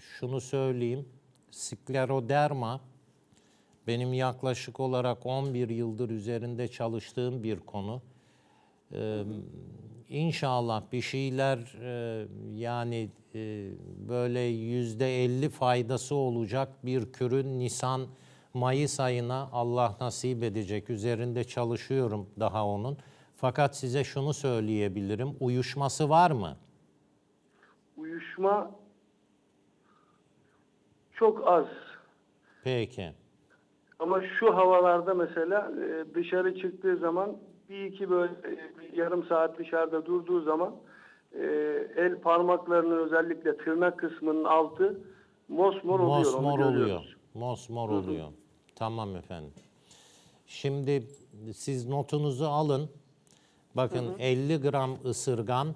şunu söyleyeyim. Skleroderma benim yaklaşık olarak 11 yıldır üzerinde çalıştığım bir konu. Ee, inşallah bir şeyler e, yani e, böyle yüzde 50 faydası olacak bir kürün Nisan Mayıs ayına Allah nasip edecek. Üzerinde çalışıyorum daha onun. Fakat size şunu söyleyebilirim. Uyuşması var mı? Uyuşma çok az. Peki. Ama şu havalarda mesela e, dışarı çıktığı zaman bir iki böyle e, yarım saat dışarıda durduğu zaman e, el parmaklarının özellikle tırnak kısmının altı mosmor oluyor. Mosmor oluyor. Mosmor oluyor. Tamam efendim. Şimdi siz notunuzu alın. Bakın 50 gram ısırgan,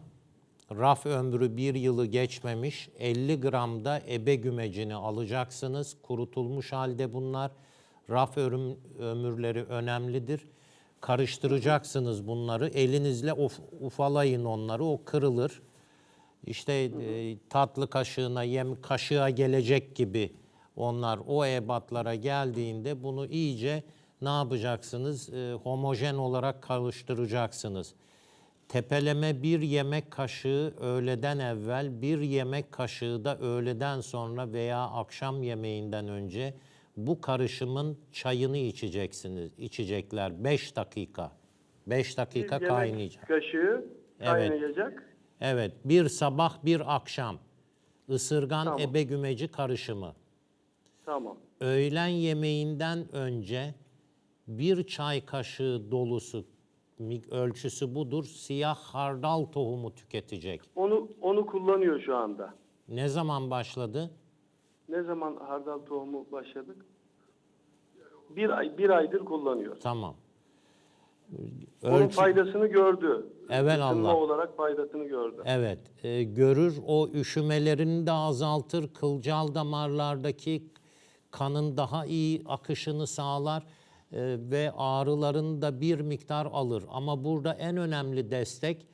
raf ömrü bir yılı geçmemiş, 50 gram da ebe gümecini alacaksınız. Kurutulmuş halde bunlar. Raf ömür, ömürleri önemlidir. Karıştıracaksınız bunları. Elinizle uf- ufalayın onları, o kırılır. İşte e, tatlı kaşığına, yem kaşığa gelecek gibi onlar o ebatlara geldiğinde bunu iyice ne yapacaksınız? E, homojen olarak karıştıracaksınız. Tepeleme bir yemek kaşığı öğleden evvel, bir yemek kaşığı da öğleden sonra veya akşam yemeğinden önce bu karışımın çayını içeceksiniz. içecekler 5 dakika. 5 Bir dakika yemek kaynayacak. kaşığı Evet. kaynayacak. Evet, bir sabah bir akşam. Isırgan Tamam. ebe gümeci karışımı. Tamam. Öğlen yemeğinden önce bir çay kaşığı dolusu ölçüsü budur. Siyah hardal tohumu tüketecek. Onu onu kullanıyor şu anda. Ne zaman başladı? Ne zaman hardal tohumu başladık? Bir ay bir aydır kullanıyor. Tamam. Onun Ölçü, faydasını gördü. Evelallah. Isınma olarak faydasını gördü. evet, e, görür o üşümelerini de azaltır. Kılcal damarlardaki kanın daha iyi akışını sağlar ve ağrılarını da bir miktar alır. Ama burada en önemli destek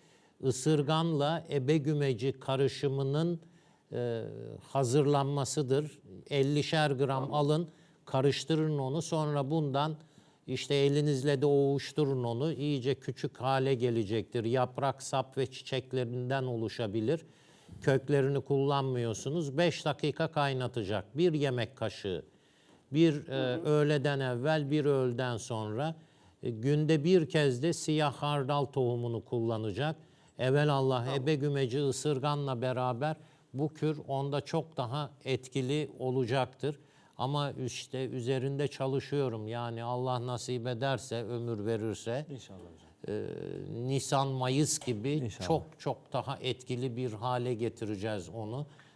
ısırganla ebe gümeci karışımının e, hazırlanmasıdır. 50'şer gram alın, karıştırın onu. Sonra bundan işte elinizle de ovuşturun onu. İyice küçük hale gelecektir. Yaprak, sap ve çiçeklerinden oluşabilir. Köklerini kullanmıyorsunuz. 5 dakika kaynatacak. Bir yemek kaşığı. Bir e, öğleden evvel, bir öğleden sonra. E, günde bir kez de siyah hardal tohumunu kullanacak. Evelallah ebe gümeci ısırganla beraber bu kür onda çok daha etkili olacaktır. Ama işte üzerinde çalışıyorum. Yani Allah nasip ederse, ömür verirse İnşallah e, Nisan, Mayıs gibi çok çok daha etkili bir hale getireceğiz onu.